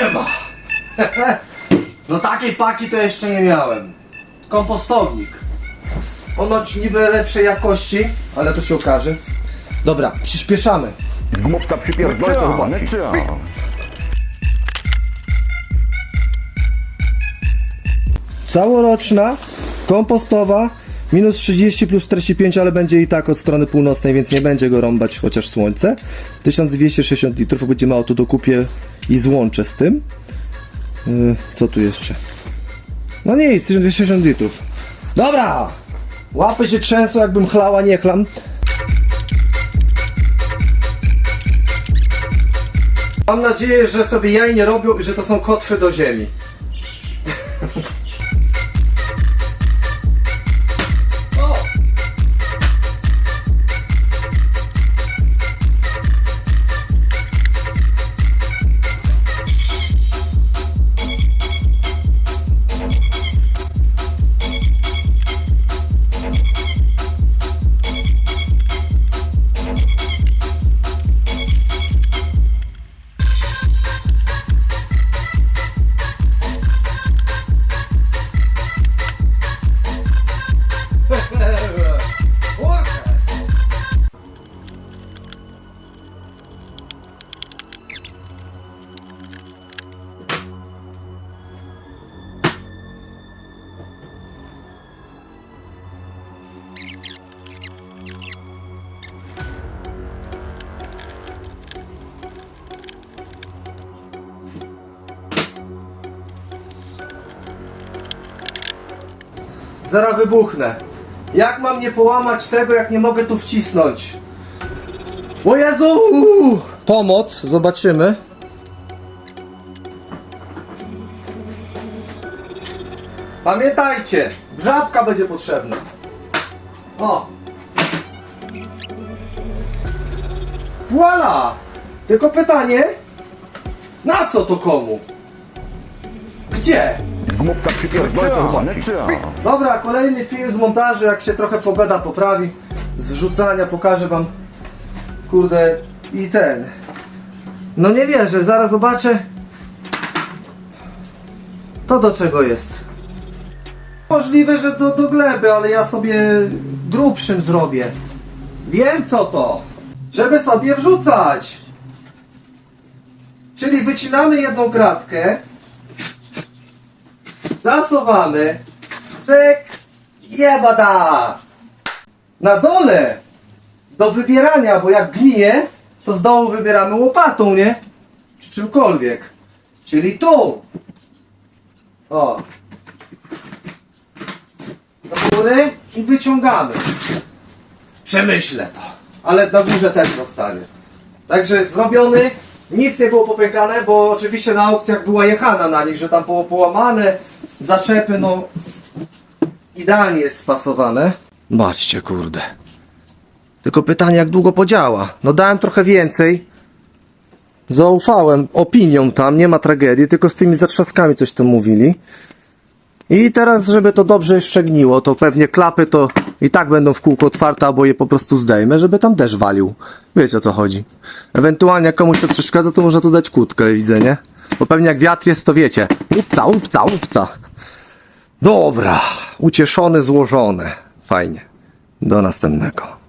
Nie ma! No takiej paki to jeszcze nie miałem. Kompostownik. Ponoć niby lepszej jakości, ale to się okaże. Dobra, przyspieszamy. Głupca przypierdolę to. Całoroczna, kompostowa, minus 30 plus 45, ale będzie i tak od strony północnej, więc nie będzie go rąbać chociaż słońce. 1260 litrów, będzie mało, to dokupię i złączę z tym. Yy, co tu jeszcze? No nie jest, 1260 litrów. Dobra! Łapy się trzęsą, jakbym chlała, nie chlam. Mam nadzieję, że sobie jaj nie robią i że to są kotwy do ziemi. Zaraz wybuchnę. Jak mam nie połamać tego, jak nie mogę tu wcisnąć? O Jezu! Pomoc, zobaczymy. Pamiętajcie, żabka będzie potrzebna. O! Voila! Tylko pytanie, na co to komu? Gdzie? Głupca przypierdolę to zobaczy. Dobra, kolejny film z montażu, jak się trochę pogoda poprawi, z wrzucania pokażę wam, kurde, i ten. No nie wierzę, zaraz zobaczę. To do czego jest? Możliwe, że do, do gleby, ale ja sobie grubszym zrobię. Wiem co to, żeby sobie wrzucać. Czyli wycinamy jedną kratkę, zasuwamy, cyk, jebada! Na dole do wybierania, bo jak gnije, to z dołu wybieramy łopatą, nie? Czy czymkolwiek. Czyli tu. O. Do góry i wyciągamy. Przemyślę to. Ale na górze też zostawię. Także zrobiony. Nic nie było popękane, bo oczywiście na aukcjach była jechana na nich, że tam było połamane, zaczepy, no idealnie jest spasowane. Baczcie, kurde. Tylko pytanie, jak długo podziała. No dałem trochę więcej. Zaufałem opiniom tam, nie ma tragedii, tylko z tymi zatrzaskami coś tam mówili. I teraz, żeby to dobrze jeszcze gniło, to pewnie klapy to i tak będą w kółko otwarte, albo je po prostu zdejmę, żeby tam deszcz walił. Wiecie o co chodzi. Ewentualnie jak komuś to przeszkadza, to można tu dać kłódkę, widzę, nie? Bo pewnie jak wiatr jest, to wiecie. Upca, upca, upca. Dobra, ucieszone, złożone. Fajnie. Do następnego.